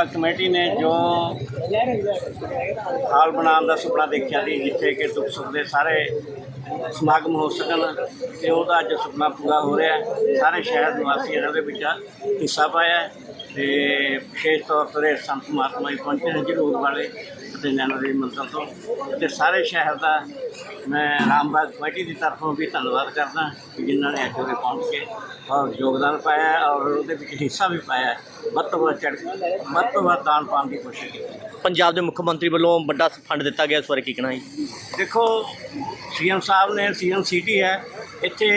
Rambagh committee ਨੇ ਜੋ ਹਾਲ ਬਣਾਉਣ ਦਾ ਸੁਪਨਾ ਦੇਖਿਆ ਸੀ, ਜਿੱਥੇ ਕਿ ਦੁੱਖ ਸੁੱਖ ਦੇ ਸਾਰੇ ਸਮਾਗਮ ਹੋ ਸਕਣ, ਤੇ ਉਹਦਾ ਅੱਜ ਸੁਪਨਾ ਪੂਰਾ ਹੋ ਰਿਹਾ ਹੈ। ਸਾਰੇ ਸ਼ਹਿਰ ਨਿਵਾਸੀ ਨੇ ਉਹਦੇ ਵਿੱਚ ਹਿੱਸਾ ਪਾਇਆ ਹੈ, ਤੇ ਵਿਸ਼ੇਸ਼ ਤੌਰ ਤੇ ਸੰਤ ਮਹਾਤਮਾ ਜੀ ਪਹੁੰਚੇ ਨੇ, ਜਰੂਰ ਵਾਲੇ ਨੈਣਾ ਦੇਵੀ ਮੰਦਰ ਤੋਂ। ਤੇ ਸਾਰੇ ਸ਼ਹਿਰ ਦਾ ਮੈਂ ਰਾਮਬਾਗ ਕਮੇਟੀ ਦੀ ਤਰਫੋਂ ਵੀ ਧੰਨਵਾਦ ਕਰਦਾ ਕਿ ਜਿਨ੍ਹਾਂ ਨੇ ਅੱਜ ਉਰੇ ਪਹੁੰਚ ਕੇ ਔਰ ਯੋਗਦਾਨ ਪਾਇਆ ਔਰ ਉਹਦੇ ਵਿੱਚ ਹਿੱਸਾ ਵੀ ਪਾਇਆ। ਵੱਧ ਤੋਂ ਵੱਧ ਚੜ੍ਹ ਵੱਧ ਤੋਂ ਵੱਧ ਦਾਨ ਪਾਉਣ ਦੀ ਕੋਸ਼ਿਸ਼ ਕੀਤੀ। ਪੰਜਾਬ ਦੇ ਮੁੱਖ ਮੰਤਰੀ ਵੱਲੋਂ ਵੱਡਾ ਫੰਡ ਦਿੱਤਾ ਗਿਆ ਇਸ ਬਾਰੇ ਕੀ ਕਹਿਣਾ ਜੀ? ਦੇਖੋ ਸੀਐਮ ਸਾਹਿਬ ਨੇ ਸੀਐਮ ਸਿਟੀ ਹੈ ਇੱਥੇ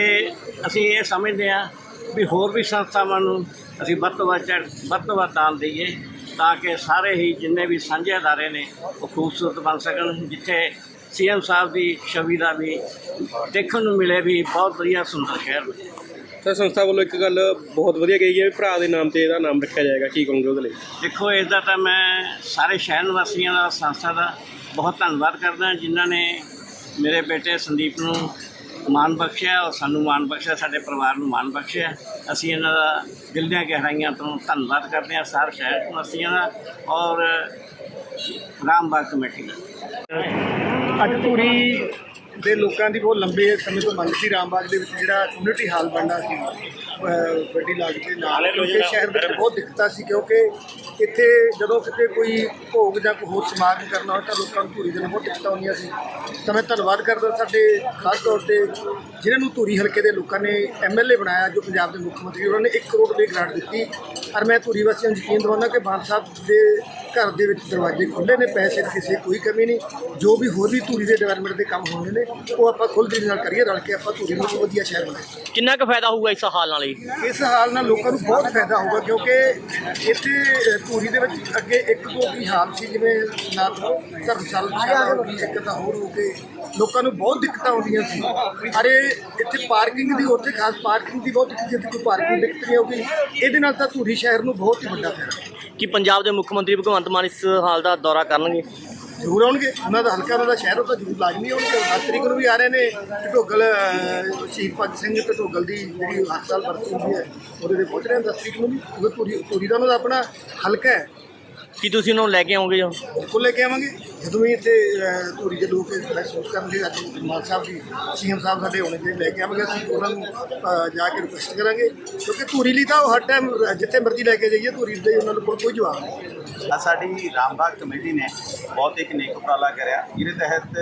ਅਸੀਂ ਇਹ ਸਮਝਦੇ ਹਾਂ ਵੀ ਹੋਰ ਵੀ ਸੰਸਥਾਵਾਂ ਨੂੰ ਅਸੀਂ ਵੱਧ ਤੋਂ ਵੱਧ ਵੱਧ ਤੋਂ ਵੱਧ ਦਾਨ ਦਈਏ। ਤਾਂ ਕਿ ਸਾਰੇ ਹੀ ਜਿੰਨੇ ਵੀ ਸਾਂਝੇ ਅਦਾਰੇ ਨੇ ਉਹ ਖੂਬਸੂਰਤ ਬਣ ਸਕਣ ਜਿੱਥੇ ਸੀਐਮ ਸਾਹਿਬ ਦੀ ਛਵੀ ਦਾ ਵੀ ਦੇਖਣ ਨੂੰ ਮਿਲੇ ਵੀ ਬਹੁਤ ਵਧੀਆ ਸੁੰਦਰ ਸ਼ਹਿਰ ਬਣੇ ਸਰ ਸੰਸਥਾ ਵੱਲੋਂ ਇੱਕ ਗੱਲ ਬਹੁਤ ਵਧੀਆ ਕਹੀ ਹੈ ਵੀ ਭਰਾ ਦੇ ਨਾਮ ਤੇ ਇਹਦਾ ਨਾਮ ਰੱਖਿਆ ਜਾਏਗਾ ਕੀ ਕਹੋਗੇ ਉਹਦੇ ਲਈ? ਦੇਖੋ ਇਸ ਦਾ ਤਾਂ ਮੈਂ ਸਾਰੇ ਸ਼ਹਿਰ ਨਿਵਾਸੀਆਂ ਦਾ ਸੰਸਥਾ ਦਾ ਬਹੁਤ ਧੰਨਵਾਦ ਕਰਦਾ ਜਿਨ੍ਹਾਂ ਨੇ ਮੇਰੇ ਬੇਟੇ ਸੰਦੀਪ ਨੂੰ ਮਾਣ ਬਖਸ਼ਿਆ ਔਰ ਸਾਨੂੰ ਮਾਣ ਬਖਸ਼ਿਆ, ਸਾਡੇ ਪਰਿਵਾਰ ਨੂੰ ਮਾਣ ਬਖਸ਼ਿਆ। ਅਸੀਂ ਇਹਨਾਂ ਦਾ ਦਿਲ ਦੀਆਂ ਗਹਿਰਾਈਆਂ ਤੋਂ ਧੰਨਵਾਦ ਕਰਦੇ ਹਾਂ, ਸਾਰੇ ਸ਼ਹਿਰ ਵਾਸੀਆਂ ਦਾ ਔਰ ਰਾਮਬਾਗ ਕਮੇਟੀ ਦਾ। ਅੱਜ ਪੂਰੀ ਦੇ ਲੋਕਾਂ ਦੀ ਬਹੁਤ ਲੰਬੇ ਸਮੇਂ ਤੋਂ ਮੰਗ ਸੀ ਰਾਮਬਾਗ ਦੇ ਵਿੱਚ ਜਿਹੜਾ ਕਮਿਊਨਿਟੀ ਹਾਲ ਬਣਨਾ ਸੀ ਵੱਡੀ ਲਾਗ ਦੇ ਨਾਲ ਕਿਉਂਕਿ ਸ਼ਹਿਰ ਵਿੱਚ ਬਹੁਤ ਦਿੱਕਤਾਂ ਸੀ ਕਿਉਂਕਿ ਇੱਥੇ ਜਦੋਂ ਕਿਤੇ ਕੋਈ ਭੋਗ ਜਾਂ ਕੋਈ ਹੋਰ ਸਮਾਗਮ ਕਰਨਾ ਹੋਵੇ ਤਾਂ ਲੋਕਾਂ ਨੂੰ ਧੂਰੀ ਦੇ ਨਾਲ ਬਹੁਤ ਦਿੱਕਤਾਂ ਆਉਂਦੀਆਂ ਸੀ। ਤਾਂ ਮੈਂ ਧੰਨਵਾਦ ਕਰਦਾ ਸਾਡੇ ਖਾਸ ਤੌਰ ਤੇ ਜਿਨ੍ਹਾਂ ਨੂੰ ਧੂਰੀ ਹਲਕੇ ਦੇ ਲੋਕਾਂ ਨੇ ਐਮਐਲਏ ਬਣਾਇਆ ਜੋ ਪੰਜਾਬ ਦੇ ਮੁੱਖ ਮੰਤਰੀ ਉਹਨਾਂ ਨੇ 1 ਕਰੋੜ ਰੁਪਏ ਗ੍ਰਾਂਟ ਦਿੱਤੀ। ਔਰ ਮੈਂ ਧੂਰੀ ਵਾਸੀਆਂ ਨੂੰ ਯਕੀਨ ਦਿਵਾਉਂਦਾ ਕਿ ਮਾਨ ਸਾਹਿਬ ਦੇ ਘਰ ਦੇ ਵਿੱਚ ਦਰਵਾਜ਼ੇ ਖੁੱਲੇ ਨੇ ਪੈਸੇ ਦੀ ਕਿਸੇ ਕੋਈ ਕਮੀ ਨਹੀਂ। ਜੋ ਵੀ ਹੋਰ ਵੀ ਧੂਰੀ ਦੇ ਡਿਵੈਲਪਮੈਂਟ ਦੇ ਕੰਮ ਹੋਣੇ ਨੇ ਉਹ ਆਪਾਂ ਖੁੱਲ੍ਹ ਦਿਲ ਨਾਲ ਕਰੀਏ ਰਲ ਕੇ ਆਪਾਂ ਧੂਰੀ ਨੂੰ ਵਧੀਆ ਸ਼ਹਿਰ ਬਣਾਈਏ। ਕਿੰਨਾ ਕੁ ਫਾਇਦਾ ਹੋਊਗਾ ਇਸ ਹਾਲ ਨਾਲ ਜੀ ਇਸ ਹਾਲ ਨਾਲ ਲੋਕਾਂ ਨੂੰ ਬਹੁਤ ਫਾਇਦਾ ਹੋਊਗਾ ਕਿਉਂਕਿ ਇੱਥੇ ਧੂਰੀ ਦੇ ਵਿੱਚ ਅੱਗੇ ਇੱਕ ਦੋ ਵੀ ਹਾਲ ਸੀ ਜਿਵੇਂ ਨਾ ਧਰਮਸ਼ਾਲਾ ਹੋ ਗਈ ਇੱਕ ਤਾਂ ਹੋਰ ਹੋ ਕੇ ਲੋਕਾਂ ਨੂੰ ਬਹੁਤ ਦਿੱਕਤਾਂ ਆਉਂਦੀਆਂ ਸੀ। ਅਰੇ ਇੱਥੇ ਪਾਰਕਿੰਗ ਦੀ ਉੱਥੇ ਖਾਸ ਪਾਰਕਿੰਗ ਦੀ ਬਹੁਤ ਦਿੱਕਤ ਸੀ ਕੋਈ ਪਾਰਕਿੰਗ ਦਿੱਕਤ ਨਹੀਂ ਆਉਗੀ ਇਹਦੇ ਨਾਲ ਤਾਂ ਧੂਰੀ ਸ਼ਹਿਰ ਨੂੰ ਬਹੁਤ ਹੀ ਵੱਡਾ ਫਾਇਦਾ। ਕੀ ਪੰਜਾਬ ਦੇ ਮੁੱਖ ਮੰਤਰੀ ਭਗਵੰਤ ਮਾਨ ਇਸ ਹਾਲ ਦਾ ਦੌਰਾ ਕਰਨਗੇ? ਜ਼ਰੂਰ ਆਉਣਗੇ। ਉਹਨਾਂ ਦਾ ਹਲਕਾ ਉਹਨਾਂ ਦਾ ਸ਼ਹਿਰ ਉਹ ਤਾਂ ਜ਼ਰੂਰ ਲਾਜ਼ਮੀ ਆਉਣਗੇ। 7 ਤਰੀਕ ਨੂੰ ਵੀ ਆ ਰਹੇ ਨੇ ਢੋਗਲ ਸ਼ਹੀਦ ਭਗਤ ਸਿੰਘ ਤੇ ਢੋਗਲ ਦੀ ਜਿਹੜੀ ਹਰ ਸਾਲ ਬਰਸੀ ਹੁੰਦੀ ਹੈ ਉਹਦੇ ਤੇ ਪਹੁੰਚ ਰਹੇ ਨੇ 10 ਤਰੀਕ ਨੂੰ ਵੀ। ਕਿਉਂਕਿ ਪੂਰੀ ਪੂਰੀ ਦਾ ਉਹਨਾਂ ਦਾ ਆਪਣਾ ਹਲਕਾ ਹੈ। ਕੀ ਤੁਸੀਂ ਉਹਨਾਂ ਨੂੰ ਲੈ ਕੇ ਆਓਗੇ ਜੋ? ਬਿਲਕੁਲ ਲੈ ਕੇ ਆਵਾਂਗੇ। ਜਦੋਂ ਵੀ ਇੱਥੇ ਅ, ਧੂਰੀ ਦੇ ਲੋਕ ਮਹਿਸੂਸ ਕਰਨਗੇ ਅੱਜ ਮਾਨ ਸਾਹਿਬ ਦੀ ਸੀਐਮ ਸਾਹਿਬ ਸਾਡੇ ਹੋਣੇ ਚਾਹੀਦੇ ਲੈ ਕੇ ਆਵਾਂਗੇ ਅਸੀਂ ਉਹਨਾਂ ਨੂੰ ਜਾ ਕੇ ਰਿਕੁਐਸਟ ਕਰਾਂਗੇ। ਕਿਉਂਕਿ ਧੂਰੀ ਲਈ ਤਾਂ ਉਹ ਹਰ ਟਾਈਮ ਜਿੱਥੇ ਮਰਜ਼ੀ ਲੈ ਕੇ ਜਾਈਏ ਧੂਰੀ ਦੇ ਉਹਨਾਂ ਕੋਲ ਕੋਈ ਜਵਾਬ ਨਹੀਂ। ਆ ਸਾਡੀ ਰਾਮਬਾਗ ਕਮੇਟੀ ਨੇ ਬਹੁਤ ਇੱਕ ਨੇਕ ਉਪਰਾਲਾ ਕਰਿਆ। ਜਿਹਦੇ ਤਹਿਤ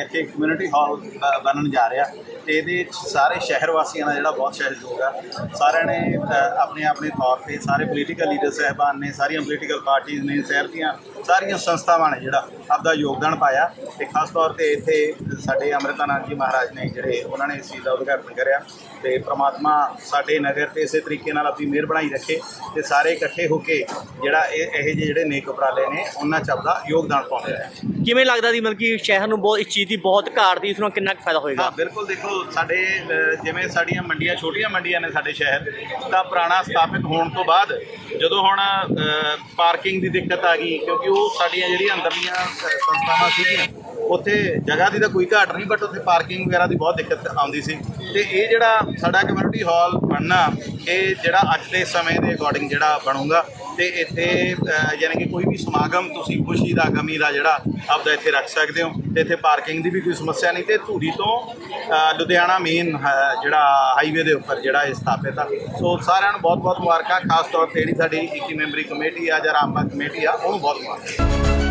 ਇੱਥੇ ਕਮਿਊਨਿਟੀ ਹਾਲ ਬਣਨ ਜਾ ਰਿਹਾ ਤੇ ਇਹਦੇ ਸਾਰੇ ਸ਼ਹਿਰ ਵਾਸੀਆਂ ਦਾ ਜਿਹੜਾ ਬਹੁਤ ਸਹਿਯੋਗ ਆ। ਸਾਰਿਆਂ ਨੇ ਆਪਣੇ ਆਪਣੇ ਤੌਰ ਤੇ ਸਾਰੇ ਪੋਲੀਟੀਕਲ ਲੀਡਰ ਸਹਿਬਾਨ ਨੇ, ਸਾਰੀਆਂ ਪੋਲੀਟੀਕਲ ਪਾਰਟੀਆਂ ਨੇ, ਸ਼ਹਿਰ ਦੀਆਂ ਸਾਰੀਆਂ ਸੰਸਥਾਵਾਂ ਨੇ ਜਿਹੜਾ ਆਪਦਾ ਯੋਗਦਾਨ ਪਾਇਆ ਤੇ ਖਾਸ ਤੌਰ ਤੇ ਇੱਥੇ ਸਾਡੇ ਅੰਮ੍ਰਿਤਾਨੰਦ ਜੀ ਮਹਾਰਾਜ ਨੇ ਜਿਹੜੇ ਉਹਨਾਂ ਨੇ ਇਸ ਚੀਜ਼ ਦਾ ਉਦਘਾਟਨ ਕਰਿਆ ਤੇ ਪ੍ਰਮਾਤਮਾ ਸਾਡੇ ਨਗਰ ਤੇ ਇਸੇ ਤਰੀਕੇ ਨਾਲ ਆਪਣੀ ਮਿਹਰ ਬਣਾਈ ਰੱਖੇ ਤੇ ਸਾਰੇ ਇਕੱਠੇ ਹੋ ਕੇ ਜਿਹੜਾ ਇਹ, ਇਹੋ ਜਿਹੇ ਜਿਹੜੇ ਨੇਕ ਉਪਰਾਲੇ ਨੇ ਉਹਨਾਂ 'ਚ ਆਪਦਾ ਯੋਗਦਾਨ ਪਾਉਂਦੇ ਆ ਕਿਵੇਂ ਲੱਗਦਾ ਸੀ ਮਤਲਬ ਕਿ ਸ਼ਹਿਰ ਨੂੰ ਬਹੁਤ ਇਸ ਚੀਜ਼ ਦੀ ਬਹੁਤ ਘਾਟ ਦੀ ਇਸ ਨੂੰ ਕਿੰਨਾ ਕੁ ਫਾਇਦਾ ਹਾਂ ਹੋਏਗਾ ਬਿਲਕੁਲ ਦੇਖੋ ਸਾਡੇ ਅ, ਜਿਵੇਂ ਸਾਡੀਆਂ ਮੰਡੀਆਂ ਛੋਟੀਆਂ ਮੰਡੀਆਂ ਨੇ ਸਾਡੇ ਸ਼ਹਿਰ ਤਾਂ ਪੁਰਾਣਾ ਸਥਾਪਿਤ ਹੋਣ ਤੋਂ ਬਾਅਦ ਜਦੋਂ ਹੁਣ ਪਾਰਕਿੰਗ ਦੀ ਦਿੱਕਤ ਆ ਗਈ ਕਿਉਂਕਿ ਉਹ ਸਾਡੀਆਂ ਜਿਹੜੀਆਂ ਅੰਦਰਲੀਆਂ ਅ, ਸੰਸਥਾਵਾਂ ਸੀਗੀਆਂ ਉੱਥੇ ਜਗ੍ਹਾ ਦੀ ਤਾਂ ਕੋਈ ਘਾਟ ਨਹੀਂ ਬਟ ਉੱਥੇ ਪਾਰਕਿੰਗ ਵਗੈਰਾ ਦੀ ਬਹੁਤ ਦਿੱਕਤ ਆਉਂਦੀ ਸੀ। ਤੇ ਇਹ ਜਿਹੜਾ ਸਾਡਾ ਕਮਿਊਨਿਟੀ ਹਾਲ ਬਣਨਾ ਇਹ ਜਿਹੜਾ ਅੱਜ ਦੇ ਸਮੇਂ ਦੇ ਅਕੋਰਡਿੰਗ ਜਿਹੜਾ ਬਣੂਗਾ ਤੇ ਇੱਥੇ ਅ, ਯਾਨੀ ਕਿ ਕੋਈ ਵੀ ਸਮਾਗਮ ਤੁਸੀਂ ਖੁਸ਼ੀ ਦਾ ਗਮੀ ਦਾ ਜਿਹੜਾ ਆਪਦਾ ਇੱਥੇ ਰੱਖ ਸਕਦੇ ਹੋ। ਤੇ ਇੱਥੇ ਪਾਰਕਿੰਗ ਦੀ ਵੀ ਕੋਈ ਸਮੱਸਿਆ ਨਹੀਂ ਤੇ ਧੂਰੀ ਤੋਂ ਲੁਧਿਆਣਾ ਮੇਨ ਜਿਹੜਾ ਹਾਈਵੇ ਦੇ ਉੱਪਰ ਜਿਹੜਾ ਇਹ ਸਥਾਪਿਤ ਆ। ਸੋ ਸਾਰਿਆਂ ਨੂੰ ਬਹੁਤ ਬਹੁਤ ਮੁਬਾਰਕਾਂ ਖਾਸ ਤੌਰ ਤੇ ਜਿਹੜੀ ਸਾਡੀ 21 ਮੈਂਬਰੀ ਕਮੇਟੀ ਆ ਜਾਂ ਰਾਮਬਾਗ ਕਮੇਟੀ ਆ ਉਹਨੂੰ ਬਹੁਤ ਮੁਬਾਰਕਾਂ।